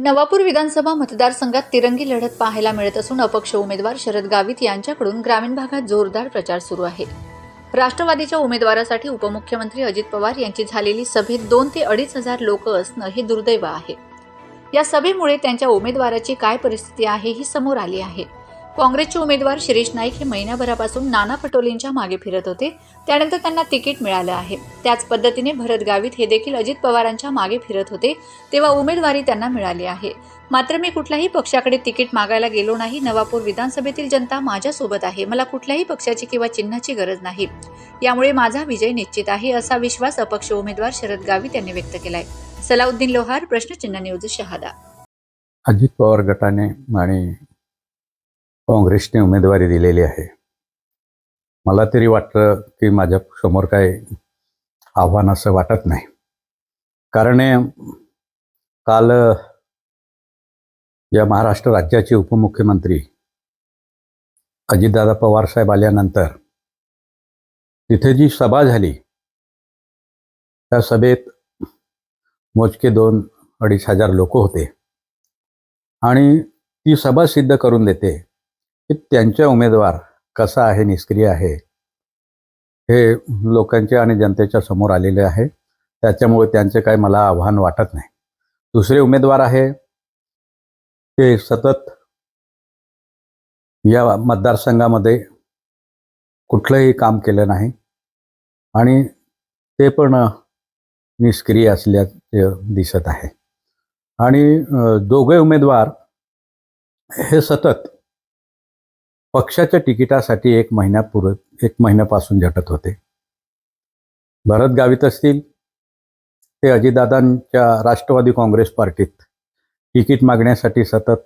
नवापूर विधानसभा मतदारसंघात तिरंगी लढत पाहायला मिळत असून अपक्ष उमेदवार शरद गावित यांच्याकडून ग्रामीण भागात जोरदार प्रचार सुरू आहे. राष्ट्रवादीच्या उमेदवारासाठी उपमुख्यमंत्री अजित पवार यांची झालेली सभेत दोन ते अडीच हजार लोक असणं हे दुर्दैव आहे. या सभेमुळे त्यांच्या उमेदवाराची काय परिस्थिती आहे ही समोर आली आहे. काँग्रेसचे उमेदवार शिरीष नाईक हे महिन्याभरापासून नाना पटोलेंच्या मागे फिरत होते. त्यानंतर त्यांना तिकीट मिळालं आहे. त्याच पद्धतीने भरत गावित हे देखील अजित पवारांच्या मागे फिरत होते तेव्हा उमेदवारी त्यांना मिळाली आहे. मात्र मी कुठल्याही पक्षाकडे तिकीट मागायला गेलो नाही. नवापूर विधानसभेतील जनता माझ्यासोबत आहे. मला कुठल्याही पक्षाची किंवा चिन्हाची गरज नाही. यामुळे माझा विजय निश्चित आहे असा विश्वास अपक्ष उमेदवार शरद गावित यांनी व्यक्त केलाय. सलाउद्दीन लोहार प्रश्नचिन्ह न्यूज शहादा. अजित पवार गटाने आणि काँग्रेसने उमेदवारी दिलेली आहे. मला तरी वाटतं की माझ्यासमोर काय आव्हान असं वाटत नाही. कारण हे काल या महाराष्ट्र राज्याचे उपमुख्यमंत्री अजितदादा पवार साहेब आल्यानंतर तिथे जी सभा झाली त्या सभेत मोजके दोन अडीच हजार लोक होते. आणि ती सभा सिद्ध करून देते. की त्यांच्या उमेदवार कसा आहे निष्क्रिय आहे हे लोकांच्या आणि जनतेच्या समोर आलेले आहे. त्याच्यामुळे त्यांचे काही मला आव्हान वाटत नाही. दुसरे उमेदवार आहे ते सतत या मतदारसंघामध्ये कुठलंही काम केलं नाही आणि ते पण निष्क्रिय असल्याचे दिसत आहे. आणि दोघे उमेदवार हे सतत पक्षाच्या तिकिटासाठी एक महिन्यापूर्व एक महिन्यापासून झटत होते. भरत गावित असतील ते अजितदादांच्या राष्ट्रवादी काँग्रेस पार्टीत तिकीट मागण्यासाठी सतत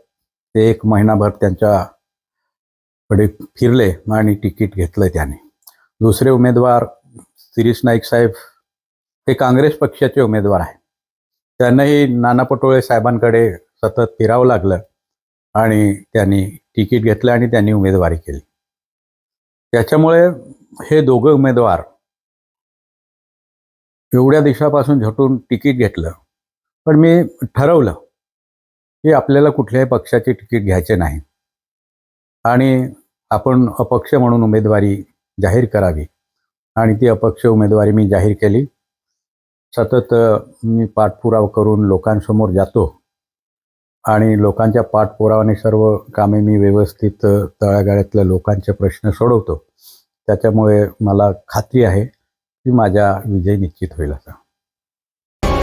ते एक महिनाभर त्यांच्याकडे फिरले आणि तिकीट घेतलं त्याने. दुसरे उमेदवार शिरीष नाईक साहेब हे काँग्रेस पक्षाचे उमेदवार आहेत. त्यांनाही नाना पटोळे साहेबांकडे सतत फिरावं लागलं. आणि त्यांनी तिकीट घेतलं आणि त्यांनी उमेदवारी केली. त्याच्यामुळे हे दोघं उमेदवार एवढ्या दिवसापासून झटून तिकीट घेतलं. पण मी ठरवलं की आपल्याला कुठल्याही पक्षाचे तिकीट घ्यायचे नाही. आणि आपण अपक्ष म्हणून उमेदवारी जाहीर करावी. आणि ती अपक्ष उमेदवारी मी जाहीर केली. सतत मी पाठपुरावा करून लोकांसमोर जातो. आणि लोकांच्या पाठपुरावाने सर्व कामे मी व्यवस्थित तळागाळ्यातल्या लोकांचे प्रश्न सोडवतो. त्याच्यामुळे मला खात्री आहे की माझा विजय निश्चित होईल असा.